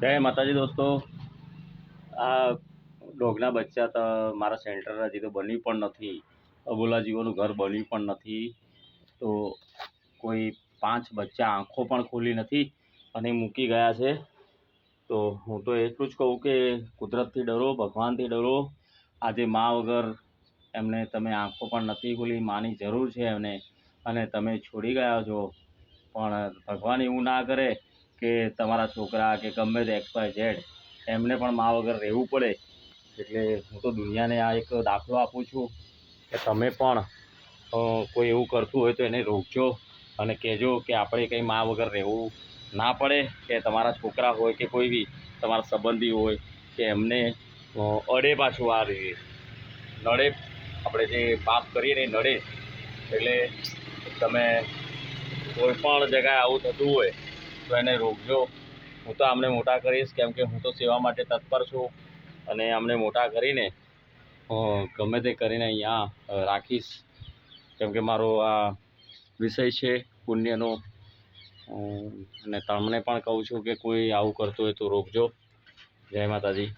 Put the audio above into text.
જય માતાજી દોસ્તો. આ ડોગના બચ્ચા તો મારા સેન્ટર હજી તો બન્યું પણ નથી. અબોલા જીવોનું ઘર બન્યું પણ નથી. તો કોઈ પાંચ બચ્ચા આંખો પણ ખોલી નથી અને મૂકી ગયા છે. તો હું તો એટલું જ કહું કે કુદરતથી ડરો, ભગવાનથી ડરો. આજે મા વગર એમને તમે આંખો પણ નથી ખોલી, માની જરૂર છે એમને. અને તમે છોડી ગયા છો. પણ ભગવાન એવું ના કરે. કે તમારા છોકરા કે ગમે તે એક્સ વાય ઝેડ એમને પણ મા વગર રહેવું પડે. એટલે હું તો દુનિયાને આ એક દાખલો આપું છું કે તમે પણ કોઈ એવું કરતું હોય તો એને રોકજો અને કહેજો કે આપણે કંઈ મા વગર રહેવું ના પડે, કે તમારા છોકરા હોય કે કોઈ બી તમારા સંબંધી હોય કે એમને અડે પાછું આ રીતે. નડે, આપણે જે પાપ કરીએ ને નડે. એટલે તમે કોઈ પણ જગ્યાએ આવું થતું હોય તો એને રોકજો હું તો આમને મોટા કરીશ કેમ કે હું તો સેવા માટે તત્પર છું અને આમને મોટા કરીને ગમે તે કરીને અહીંયા રાખીશ. કેમ કે મારો આ વિષય છે પુણ્યનો. અને તમને પણ કહું છું કે કોઈ આવું કરતું હોય તો રોકજો. જય માતાજી.